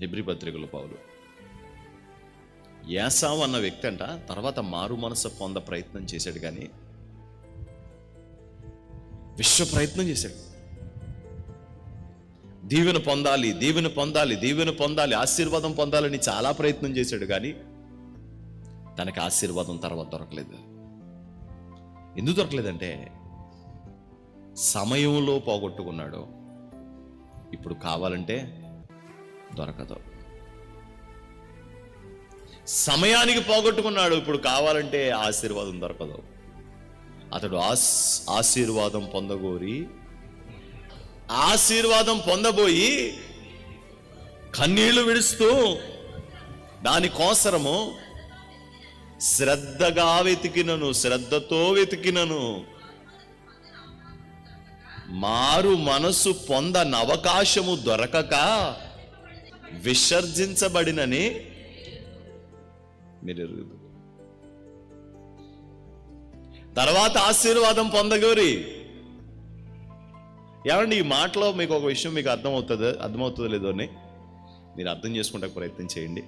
హెబ్రి పత్రికలు పౌలు. యాసావు అన్న వ్యక్తి అంట తర్వాత మారు మనసు పొంద ప్రయత్నం చేశాడు కానీ విశ్వ ప్రయత్నం చేశాడు. దీవెన పొందాలి దీవెన పొందాలి దీవెన పొందాలి ఆశీర్వాదం పొందాలని చాలా ప్రయత్నం చేశాడు కానీ తనకి ఆశీర్వాదం తర్వాత దొరకలేదు. ఎందుకు దొరకలేదంటే సమయంలో పోగొట్టుకున్నాడు. ఇప్పుడు కావాలంటే దొరకదు. సమయానికి పోగొట్టుకున్నాడు ఇప్పుడు కావాలంటే ఆశీర్వాదం దొరకదు. అతడు ఆస్ ఆశీర్వాదం పొందగోరి ఆశీర్వాదం పొందబోయి కన్నీళ్ళు విడుస్తూ దానికోసరము శ్రద్ధగా వెతికినను శ్రద్ధతో వెతికినను. మారు మనసు పొందనవకాశము దొరకక విసర్జించబడినని మీరు ఎరుగుదు తర్వాత ఆశీర్వాదం పొందగోరి. ఏమండి ఈ మాటలో మీకు ఒక విషయం మీకు అర్థమవుతుంది అర్థమవుతుందో లేదో అని మీరు అర్థం చేసుకుంటే ప్రయత్నం చేయండి.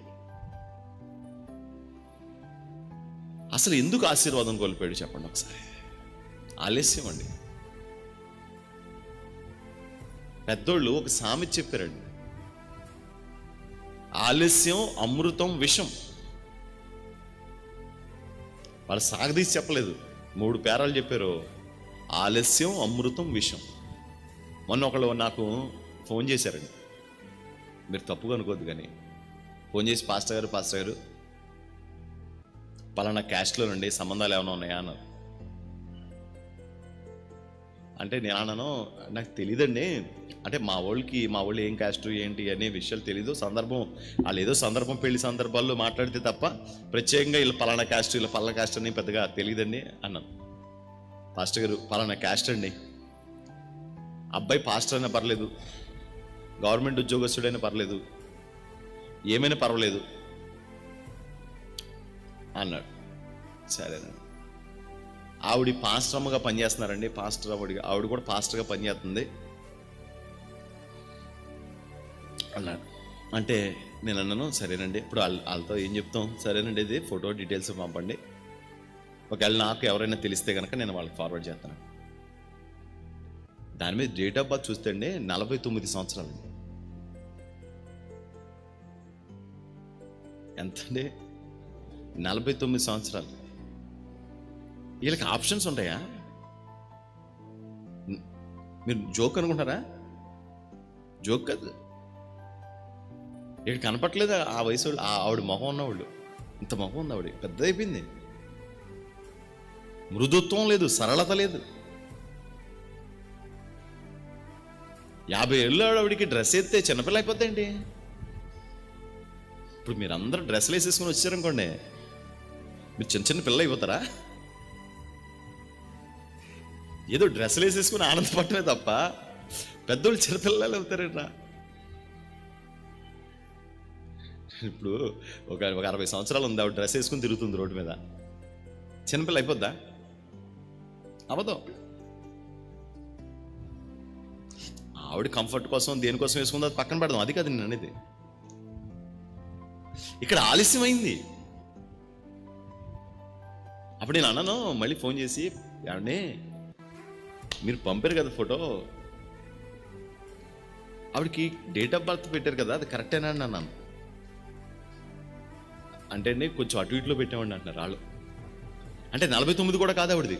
అసలు ఎందుకు ఆశీర్వాదం కోల్పోయాడు చెప్పండి ఒకసారి. ఆలస్యం అండి. పెద్దోళ్ళు ఒక సామెత చెప్పారండి. ఆలస్యం అమృతం విషం. వాళ్ళు సాగదీసి చెప్పలేదు. మూడు పేరాలు చెప్పారు. ఆలస్యం అమృతం విషం. మొన్న ఒకళ్ళు నాకు ఫోన్ చేశారండి. మీరు తప్పుగా అనుకోద్దు కానీ. ఫోన్ చేసి పాస్టర్ గారు పాస్టర్ గారు పలానా క్యాస్ట్లో నుండి సంబంధాలు ఏమైనా ఉన్నాయా అన్నారు. అంటే నేను నాకు తెలియదండి అంటే మా వాళ్ళకి మా వాళ్ళు ఏం క్యాస్ట్ ఏంటి అనే విషయాలు తెలీదు. సందర్భం వాళ్ళు ఏదో సందర్భం పెళ్ళి సందర్భాల్లో మాట్లాడితే తప్ప ప్రత్యేకంగా వీళ్ళు పలానా క్యాస్ట్ వీళ్ళ పలానా క్యాస్ట్ అని పెద్దగా తెలియదండి అన్నాను. పాస్టర్ గారు పలానా క్యాస్ట్ అండి. అబ్బాయి పాస్టర్ అయినా పర్లేదు. గవర్నమెంట్ ఉద్యోగస్తుడైనా పర్లేదు. ఏమైనా పర్వాలేదు అన్నాడు. సరేనండి. ఆవిడ పాస్టర్ అమ్మగా పనిచేస్తున్నారండి. పాస్టర్ ఆవిడ ఆవిడ కూడా పాస్టర్గా పనిచేస్తుంది. అన్నాడు అంటే నేను అన్నాను సరేనండి. ఇప్పుడు వాళ్ళతో ఏం చెప్తాం? సరేనండి ఇది ఫోటో డీటెయిల్స్ పంపండి. ఒకవేళ నాకు ఎవరైనా తెలిస్తే కనుక నేను వాళ్ళకి ఫార్వర్డ్ చేస్తాను. దాని మీద డేట్ ఆఫ్ బర్త్ చూస్తే అండి నలభై తొమ్మిది సంవత్సరాలు ఎంతండి? నలభై తొమ్మిది సంవత్సరాలు. వీళ్ళకి ఆప్షన్స్ ఉంటాయా? మీరు జోక్ అనుకుంటారా? జోక్ కాదు. ఇక్కడ కనపట్లేదు ఆ వయసు వాళ్ళు, ఆ ఆవిడ మొహం ఉన్నవాళ్ళు. ఇంత మొహం ఉంది ఆవిడ పెద్ద అయిపోయింది మృదుత్వం లేదు సరళత లేదు. యాభై ఏళ్ళు ఆవిడకి డ్రెస్ ఎత్తే చిన్నపిల్ల అయిపోద్దండి ఇప్పుడు మీరు అందరూ డ్రెస్సులు వేసేసుకుని వచ్చారనుకోండి మీరు చిన్న చిన్న పిల్ల అయిపోతారా? ఏదో డ్రెస్సులు వేసేసుకుని ఆనందపడమే తప్ప పెద్దోళ్ళు చిన్నపిల్లలు అవుతారేట్రా? ఇప్పుడు ఒక ఒక అరవై సంవత్సరాలు ఉంది ఆవిడ డ్రెస్ వేసుకుని తిరుగుతుంది రోడ్డు మీద. చిన్నపిల్ల అయిపోద్దా? అవ్వదు. ఆవిడ కంఫర్ట్ కోసం దేనికోసం వేసుకుందో అది పక్కన పెడదాం. అది కాదు నేను అనేది. ఇక్కడ ఆలస్యమైంది అప్పుడు నేను అన్నాను మళ్ళీ ఫోన్ చేసి ఏమండి మీరు పంపారు కదా ఫోటో? ఆవిడకి డేట్ ఆఫ్ బర్త్ పెట్టారు కదా అది కరెక్టేనా అని అన్నాను. అంటే అండి కొంచెం అటు ఇటులో పెట్టామండి అంటున్నారు వాళ్ళు. అంటే నలభై తొమ్మిది కూడా కాదు ఆవిడది.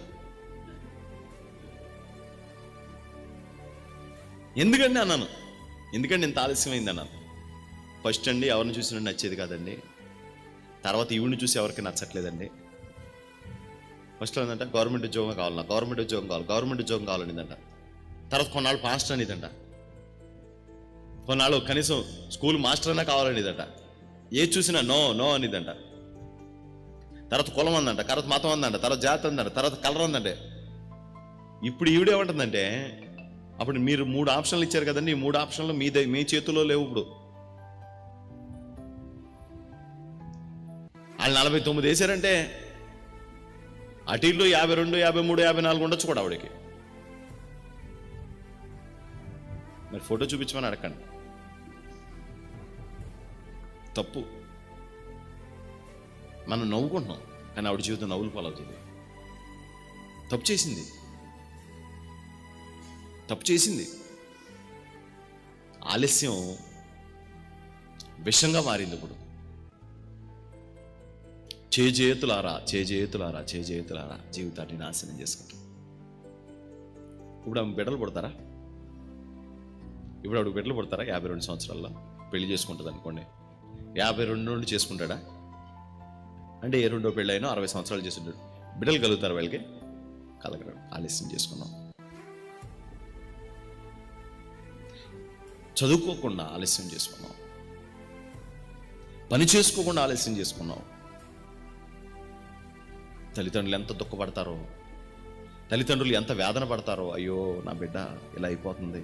ఎందుకండి అన్నాను? ఎందుకండి ఇంత ఆలస్యమైంది అన్నాను? ఫస్ట్ అండి ఎవరిని చూసినా నచ్చేది కాదండి. తర్వాత ఈవిడిని చూసి ఎవరికి నచ్చట్లేదండి. ఫస్ట్ ఏంటంటే గవర్నమెంట్ ఉద్యోగం కావాలన్నా. గవర్నమెంట్ ఉద్యోగం కావాలి. గవర్నమెంట్ ఉద్యోగం కావాలనిదంట. తర్వాత కొన్నాళ్ళు పాస్టర్ అనేదంట. కొన్నాళ్ళు కనీసం స్కూల్ మాస్టర్ అన్నా కావాలనిదంట. ఏ చూసినా నో నో అనేదంట. తర్వాత కులం అందంట తర్వాత మతం అందంట తర్వాత జాతి అందంట తర్వాత కలర్ అందంటే. ఇప్పుడు ఈవిడేమంటుందంటే అప్పుడు మీరు మూడు ఆప్షన్లు ఇచ్చారు కదండి ఈ మూడు ఆప్షన్లు మీ మీ చేతిలో లేవు ఇప్పుడు. వాళ్ళు నలభై తొమ్మిది వేసారంటే అటీల్లో యాభై రెండు యాభై మూడు యాభై నాలుగు ఉండొచ్చు కూడా ఆవిడకి. మరి ఫోటో చూపించమని అడగండి. తప్పు. మనం నవ్వుకుంటున్నాం కానీ ఆవిడ జీవితం నవ్వులు పాలవుతుంది. తప్పు చేసింది. తప్పు చేసింది. ఆలస్యం విషంగా మారింది ఇప్పుడు. చేజేతులారా చేజేతులారా చేజేతులారా జీవితాన్ని నాశనం చేసుకుంటాం. ఇప్పుడు ఆమె బిడ్డలు పుడతారా? ఇప్పుడు ఆవిడ బిడ్డలు పుడతారా యాభై రెండు సంవత్సరాల్లో? పెళ్ళి చేసుకుంటుంది అనుకోండి. యాభై రెండు నుండి చేసుకుంటాడా? అంటే ఏ రెండో పెళ్ళైనా అరవై సంవత్సరాలు చేసుకుంటాడు బిడ్డలు కలుగుతారు వీళ్ళకి? కలగడం ఆలస్యం చేసుకున్నాం చదువుకోకుండా ఆలస్యం చేసుకున్నాం పని చేసుకోకుండా ఆలస్యం చేసుకున్నాం తల్లిదండ్రులు ఎంత దుఃఖపడతారో తల్లిదండ్రులు ఎంత వేదన పడతారో అయ్యో నా బిడ్డ ఇలా అయిపోతుంది.